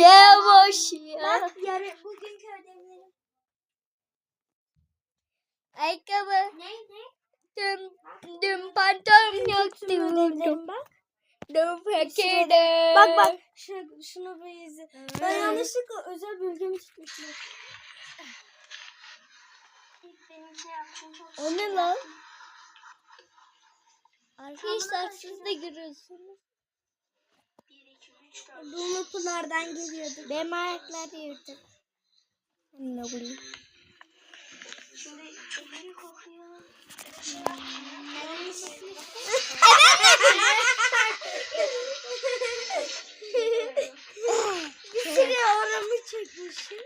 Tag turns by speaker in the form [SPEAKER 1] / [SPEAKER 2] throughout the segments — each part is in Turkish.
[SPEAKER 1] Yavaş ya.
[SPEAKER 2] Bak yarın bugünkü ödevlerim.
[SPEAKER 1] Ayakkabı.
[SPEAKER 2] Ne ne?
[SPEAKER 1] Düm, düm pantolon yok.
[SPEAKER 2] Tüm
[SPEAKER 1] Düm,
[SPEAKER 2] ödevlerim bak.
[SPEAKER 1] düm fakirde.
[SPEAKER 2] Bak bak şunu, şunu bir izle. Ben
[SPEAKER 1] Hmm.
[SPEAKER 2] yanlışlıkla özel bölgemi tutmuşum.
[SPEAKER 1] O ne lan? Arkadaşlar siz de görüyorsunuz.
[SPEAKER 2] Bunu Pınar'dan geliyordu.
[SPEAKER 1] Benim ayaklar yırtık. Ne bileyim.
[SPEAKER 2] Şimdi iyi kokuyor. Bir süre oramı çekmişim.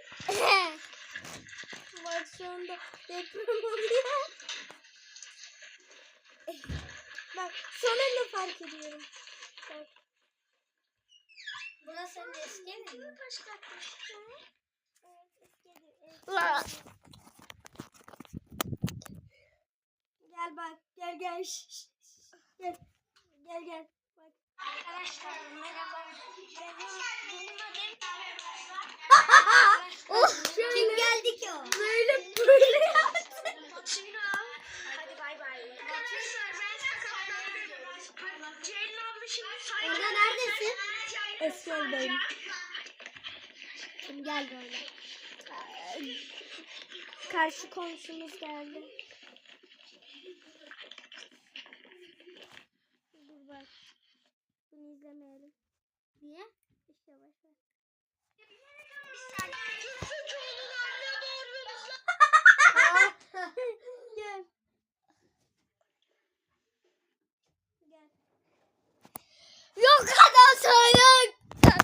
[SPEAKER 2] Bak şu anda deprem oluyor. Bak sonra ne fark ediyorum. Bak.
[SPEAKER 3] Buna sen de eski mi?
[SPEAKER 2] Taş katmış. Evet. Gel bak gel gel. Gel. Gel gel. Bak.
[SPEAKER 3] Arkadaşlar merhaba. Benim adım
[SPEAKER 2] Orada neredesin?
[SPEAKER 1] Eski evdeyim. Kim geldi öyle?
[SPEAKER 2] Karşı komşumuz geldi. Dur bak. Bunu izlemeyelim. Niye? İşte başla.